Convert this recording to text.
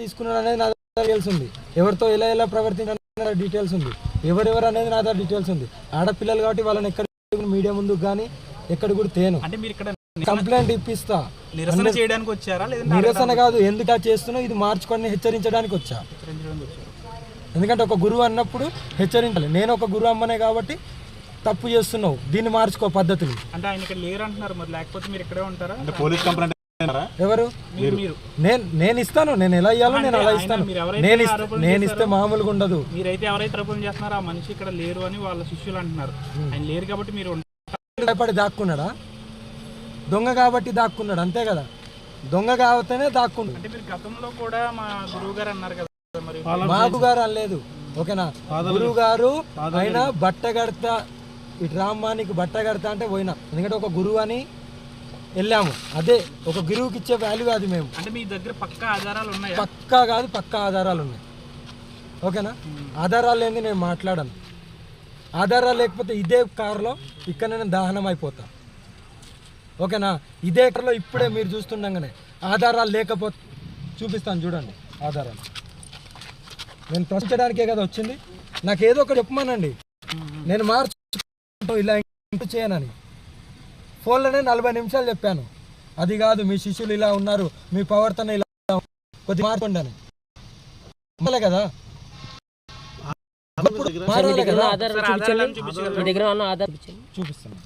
తీసుకున్నాడు అనేది నా దగ్గర డీటెయిల్స్ ఉంది. ఎవరితో ఎలా ఎలా ప్రవర్తించాలి డీటెయిల్స్ ఉంది. ఎవరెవరు అనేది నా దగ్గర డీటెయిల్స్ ఉంది. ఆడపిల్లలు కాబట్టి వాళ్ళని ఎక్కడ మీడియా ముందుకు కానీ ఎక్కడ కూడా తేను. అంటే మీరు ఇక్కడ కంప్లైంట్ ఇప్పిస్తా. నిరసన చేయడానికి వచ్చారా? లేదంటే నిరసన కాదు. ఎందుకు చేస్తున్నావు? ఇది మార్చుకొని హెచ్చరించడానికి వచ్చా? ఎందుకంటే ఒక గురువు అన్నప్పుడు హెచ్చరించాలి. నేను ఒక గురువు అమ్మనే కాబట్టి తప్పు చేస్తున్నావు. దీన్ని మార్చుకో పద్ధతిని. అంటే ఆయన ఇక్కడ లేరు అంటున్నారు మరి లేకపోతే మీరు ఇక్కడే ఉంటారా? అంటే పోలీస్ కంప్లైంట్? ఎవరు? మీరు మీరు. నేను నేను ఇస్తాను. నేను ఎలా ఇవ్వాలో నేను అలా ఇస్తాను. మీరు ఎవరైతే నేను నేను ఇస్తే మామూలుగా ఉండదు. మీరైతే ఎవరైతే ఆరోపణ చేస్తున్నారో ఆ మనిషి ఇక్కడ లేరు అని వాళ్ళ శిష్యులు అంటున్నారు. ఆయన లేరు కాబట్టి మీరు ఉంటారు. భయపడి దాక్కున్నాడా? దొంగ కాబట్టి దాక్కున్నాడు అంతే కదా? దొంగ కాబట్టినే దాక్కుండు అంటే మీరు గతంలో కూడా మా గురువు గారు అన్నారు కదా మరి. బాబు గారు అనలేదు ఓకేనా? గురువు గారు ఆయన బట్ట కడతా ఇటు రామ్మానికి బట్ట కడతా అంటే పోయినా. ఎందుకంటే ఒక గురువు అని వెళ్ళాము. అదే ఒక గురువుకి ఇచ్చే వాల్యూ అది మేము. అంటే మీ దగ్గర పక్కా ఆధారాలు ఉన్నాయా? పక్కా కాదు పక్కా ఆధారాలు ఉన్నాయి. ఓకేనా? ఆధారాలు లేని నేను మాట్లాడను. ఆధారాలు లేకపోతే ఇదే కారులో ఇక్కడ నేను దహనం అయిపోతా. ఓకేనా? ఇదే కారులో ఇప్పుడే మీరు చూస్తుండగానే ఆధారాలు లేకపోతే చూపిస్తాను చూడండి ఆధారాలు. నేను ప్రశ్నించడానికే కదా వచ్చింది. నాకు ఏదో ఒకటి చెప్పమనండి నేను మార్చు ఇలా చేయనని. ఫోన్లోనే నలభై నిమిషాలు చెప్పాను. అది కాదు మీ శిష్యులు ఇలా ఉన్నారు మీ ప్రవర్తన ఇలా ఉంది. కొద్దిగా మార్చండి అని చెప్పలే కదా మారాలి కదా? ఆధార్ చూపించండి. మీ దగ్గర ఉన్న ఆధార్ చూపించండి. చూపిస్తాను.